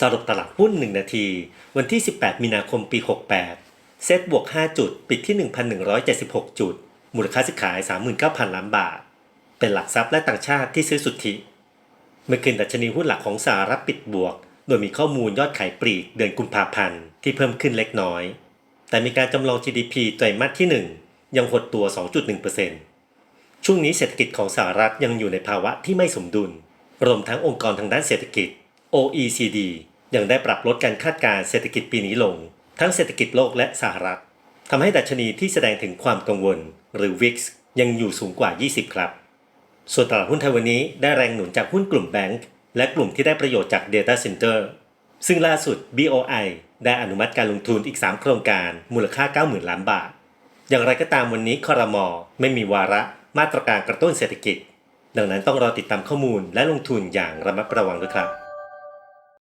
สรุปตลาดหุ้น 1 นาที วันที่ 18 มีนาคมปี 68 เซ็ตบวก 5 จุด ปิดที่ 1,176 จุด มูลค่าซื้อขาย 39,000 ล้านบาท เป็นหลักทรัพย์และต่างชาติที่ซื้อสุทธิ เมื่อคืนดัชนีหุ้นหลักของสหรัฐปิดบวก โดยมีข้อมูลยอดขายปลีกเดือนกุมภาพันธ์ที่เพิ่มขึ้นเล็กน้อย แต่มีการจำลอง GDP ไตรมาสที่ 1 ยังหดตัว 2.1%ช่วงนี้เศรษฐกิจของสหรัฐยังอยู่ในภาวะที่ไม่สมดุล รวมทั้งองค์กรทางด้านเศรษฐกิจ OECD ยังได้ปรับลดการคาดการณ์เศรษฐกิจปีนี้ลง ทั้งเศรษฐกิจโลกและสหรัฐทำให้ดัชนีที่แสดงถึงความกังวล หรือ VIX ยังอยู่สูงกว่า 20 ครับ ส่วนตลาดหุ้นไทยวันนี้ได้แรงหนุนจากหุ้นกลุ่มแบงก์และกลุ่มที่ได้ประโยชน์จาก Data Center ซึ่งล่าสุด BOI ได้อนุมัติการลงทุนอีก 3 โครงการมูลค่า 90,000 ล้านบาท อย่างไรก็ตามวันนี้คอรมอไม่มีวาระมาตรการกระตุ้นเศรษฐกิจ ดังนั้นต้องรอติดตามข้อมูลและลงทุนอย่างระมัดระวังด้วยครับ